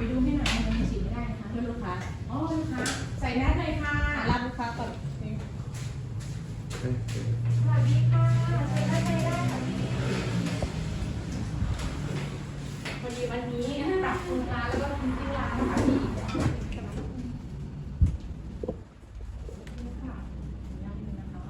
ไปดูให้หน่อยมันฉีดไม่ได้นะคะเพื่อนลูกค้าอ๋อลูกค้าใส่แมสเลยค่ะรับลูกค้าก่อนสวัสดีค่ะใส่แมสเลยได้ค่ะพี่พอดีวันนี้ปรับปรุงร้านแล้วก็ทำที่ร้านนะคะพี่ค่ะยังอยู่นะคะ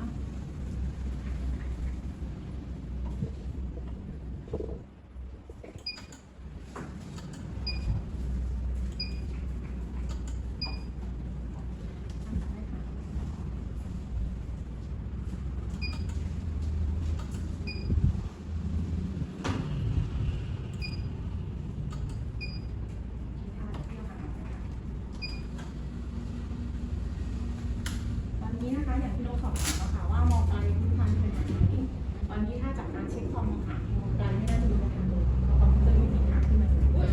ตอนนี้นะคะอย่างที่เราสอบถามอะค่ะว่ามองไกลคุณทันเป็นแบบไหนตอนนี้ถ้าจากการเช็คคอมอะค่ะมองไกลไม่น่าจะมีปัญหาเลยเพราะคอมพิวเตอร์ไม่มีปัญหาขึ้นมาเลย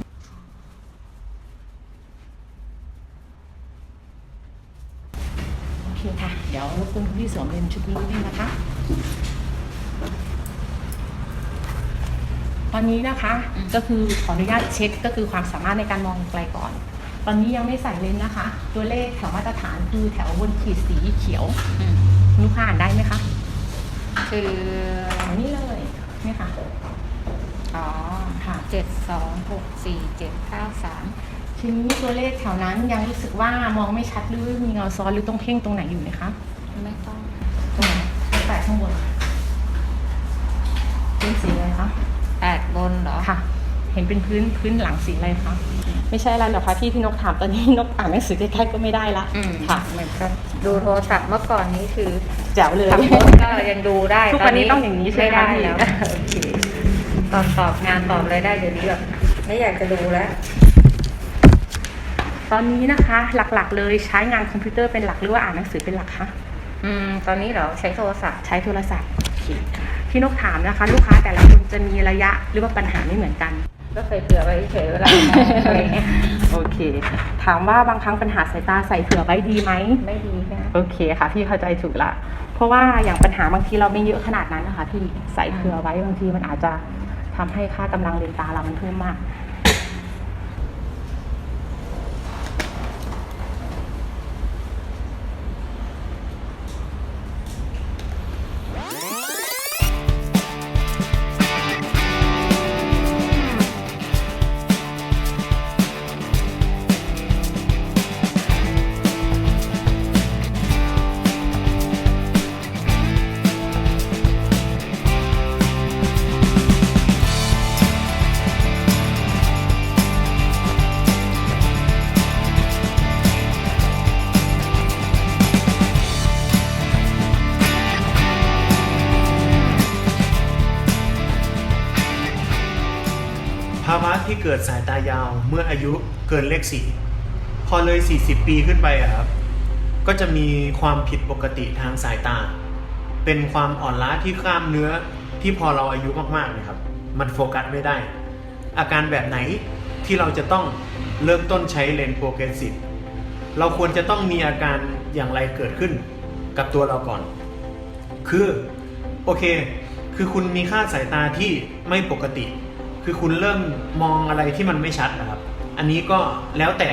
โอ เคค่ะ เดี๋ยวรบกวนคุณพี่สวมเป็นชุดนี้นิดนึงนะคะ ตอนนี้นะคะก็คือขออนุญาตเช็คก็คือความสามารถในการมองไกลก่อน ตอนนี้ยังไม่ใส่เลนส์นะคะ ตัวเลขแถวมาตรฐานคือแถวบนขีดสีเขียวอืมลูกค้าอ่านได้ไหมคะคืออันนี้เลยนี่ค่ะ อ๋อค่ะเจ็ดสองหกสี่เจ็ดเก้าสาม ทีนี้ตัวเลขแถวนั้นยังรู้สึกว่ามองไม่ชัดหรือมีเงาซ้อนหรือต้องเพ่งตรงไหนอยู่ไหมคะไม่ต้องตรงไหนแปะข้างบนเป็นสีอะไรคะแปดบนเหรอค่ะ เห็นเป็นพื้นพื้นหลังสีอะไรคะไม่ใช่อะไรหรอกคะที่ที่นกถามตอนนี้นกอ่านหนังสือใกล้ๆก็ไม่ได้ละอืมค่ะเหมือนกันดูโทรศัพท์เมื่อก่อนนี้คือแจ๋วเลยขับรถก็ยังดูได้ทุกวันนี้ต้องอย่างนี้ใช่ไหมไม่ได้พี่แล้วโอเคตอนตอบงานตอบอะไรได้เดี๋ยวนี้แบบไม่อยากจะดูแล้ว ตอนนี้นะคะหลักๆ เลยใช้งานคอมพิวเตอร์เป็นหลักหรือว่าอ่านหนังสือเป็นหลักคะอืมตอนนี้เหรอใช้โทรศัพท์ใช้โทรศัพท์โอเคที่นกถามนะคะ ลูกค้าแต่ละคนจะมีระยะหรือว่าปัญหาไม่เหมือนกัน ก็เคยเผื่อไว้เฉยๆเวลามองอะไรเงี้ยโอเค ถามว่าบางครั้งปัญหาสายตาใส่เผื่อไว้ดีไหมไม่ดีใช่ไหมโอเคค่ะ พี่เข้าใจถูกละ เพราะว่าอย่างปัญหาบางทีเราไม่เยอะขนาดนั้นนะคะพี่ใส่เผื่อไว้บางทีมันอาจจะทำให้ค่ากำลังเลนตาเรามันเพิ่มมาก ที่เกิดสายตายาวเมื่ออายุเกินเลขสี่พอเลย 40 ปีขึ้นไปอะครับ ก็จะมีความผิดปกติทางสายตา เป็นความอ่อนล้าที่กล้ามเนื้อที่พอเราอายุมากๆนะครับ มันโฟกัสไม่ได้ อาการแบบไหนที่เราจะต้องเริ่มต้นใช้เลนส์โปรเกรสซีฟเราควรจะต้องมีอาการอย่างไรเกิดขึ้นกับตัวเราก่อน คือ โอเค คือคุณมีค่าสายตาที่ไม่ปกติ คือคุณเริ่มมองอะไรที่มันไม่ชัดนะครับ อันนี้ก็แล้วแต่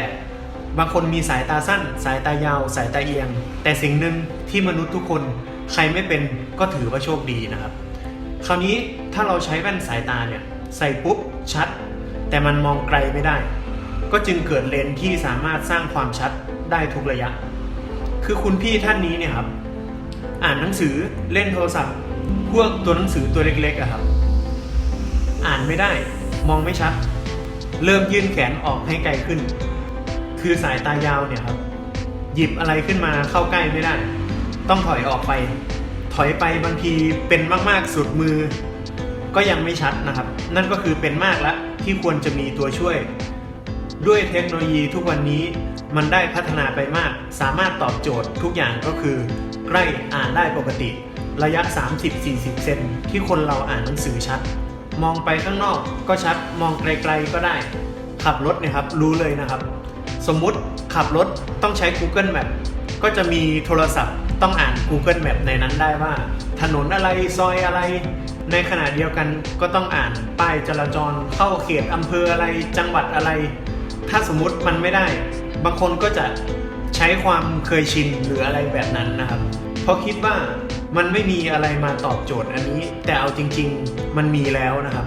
บางคนมีสายตาสั้น สายตายาว สายตาเอียง แต่สิ่งหนึ่งที่มนุษย์ทุกคนใครไม่เป็นก็ถือว่าโชคดีนะครับ คราวนี้ถ้าเราใช้แว่นสายตาเนี่ยใส่ปุ๊บชัด แต่มันมองไกลไม่ได้ ก็จึงเกิดเลนส์ที่สามารถสร้างความชัดได้ทุกระยะ คือคุณพี่ท่านนี้เนี่ยครับ อ่านหนังสือเล่นโทรศัพท์ พวกตัวหนังสือตัวเล็กๆอะครับ อ่านไม่ได้ มองไม่ชัด เริ่มยื่นแขนออกให้ไกลขึ้น คือสายตายาวเนี่ยครับ หยิบอะไรขึ้นมาเข้าใกล้ไม่ได้ ต้องถอยออกไป ถอยไปบางทีเป็นมากๆสุดมือ ก็ยังไม่ชัดนะครับ นั่นก็คือเป็นมากแล้วที่ควรจะมีตัวช่วย ด้วยเทคโนโลยีทุกวันนี้มันได้พัฒนาไปมาก สามารถตอบโจทย์ทุกอย่างก็คือ ใกล้อ่านได้ปกติ ระยะ 30-40 เซนที่คนเราอ่านหนังสือชัด มองไปข้างนอกก็ชัดมองไกลๆก็ได้ ขับรถเนี่ยครับรู้เลยนะครับ สมมุติขับรถต้องใช้ Google Map ก็จะมีโทรศัพท์ต้องอ่าน Google Map ในนั้นได้ว่า ถนนอะไรซอยอะไร ในขณะเดียวกันก็ต้องอ่านป้ายจราจรเข้าเขตอำเภออะไรจังหวัดอะไร ถ้าสมมุติมันไม่ได้ บางคนก็จะใช้ความเคยชินหรืออะไรแบบนั้นนะครับ เพราะคิดว่า มันไม่มีอะไรมาตอบโจทย์อันนี้ แต่เอาจริง ๆ มันมีแล้วนะครับ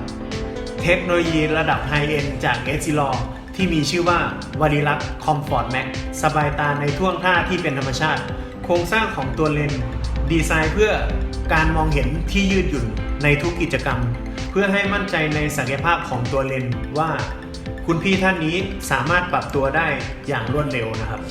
เทคโนโลยีระดับไฮเอ็นจากเอซิลอที่มีชื่อว่าวาริลักคอมฟอร์ตแม็กสบายตาในท่วงท่าที่เป็นธรรมชาติ โครงสร้างของตัวเลนส์ดีไซน์เพื่อการมองเห็นที่ยืดหยุ่นในทุกกิจกรรม เพื่อให้มั่นใจในศักยภาพของตัวเลนส์ว่า คุณพี่ท่านนี้สามารถปรับตัวได้อย่างรวดเร็วนะครับ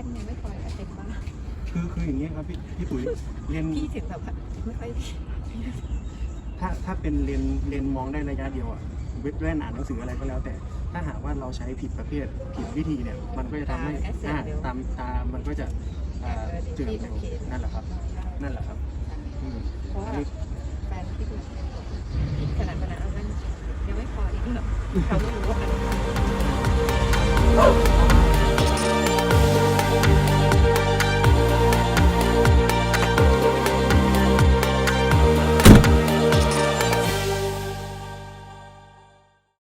ต้นยังไม่พอแต่เต็มบ้านคือคืออย่างนี้ครับพี่พี่ปุ๋ยเลนพี่ถึงแบบว่าไม่ค่อยถ้าถ้าเป็นเลนเลนมองได้ระยะเดียวอะเว็บแว่นอ่านหนังสืออะไรก็แล้วแต่ ถ้าหากว่าเราใช้ผิดประเภทผิดวิธีเนี่ย มันก็จะทำให้อ่าตามตามมันก็จะอ่าเสื่อมเร็วนั่นแหละครับ นั่นแหละครับอืมเพราะอัว่านนี้แฟนพี่ดูขนาดขนาดนั้นยังไม่พออีกเหรอเขาไม่รู้ว่า